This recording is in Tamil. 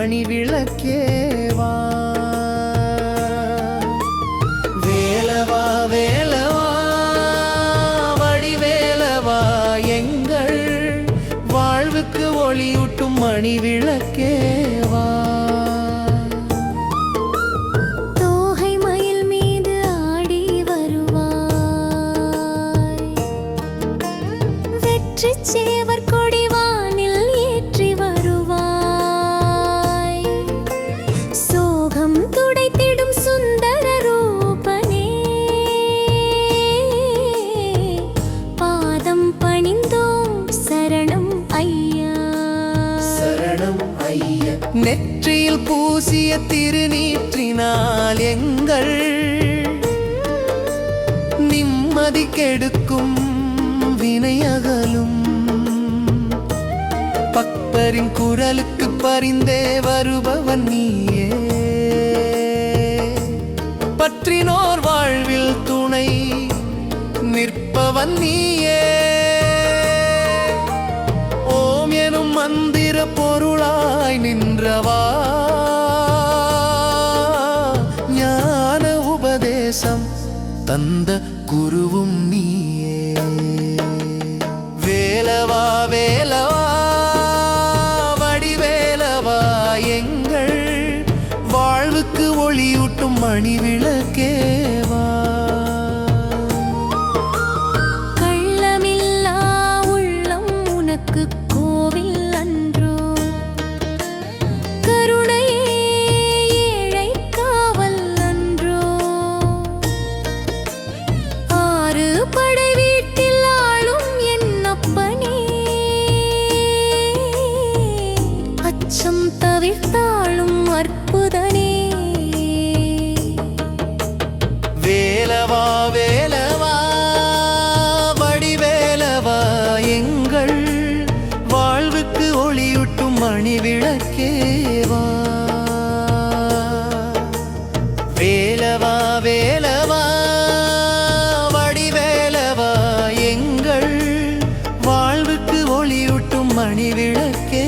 மணி விளக்கேவா வேலவா வேலவா வடிவேலவா எங்கள் வாழ்வுக்கு ஒளியூட்டும் மணி விளக்கேவா சேவர் கொடி நெற்றியில் பூசிய திருநீற்றினால் எங்கள் நிம்மதி கெடுக்கும் வினையகலும் பக்தரின் குரலுக்கு பரிந்தே வருபவன் நீயே. பற்றினோர் வாழ்வில் துணை நிற்பவன் நீயே. ஓம் எனும் மந்திர பொருளாய் நின்றவா? ஞான உபதேசம் தந்த குருவும் நீயே. வேலவா வேலவா வடிவேலவா எங்கள் வாழ்வுக்கு ஒளியூட்டும் மணிவிளக்கே. மணி விளக்கேவா வேலவா வேலவா வடிவேலவா எங்கள் வாழ்வுக்கு ஒளியூட்டும் மணி விளக்கே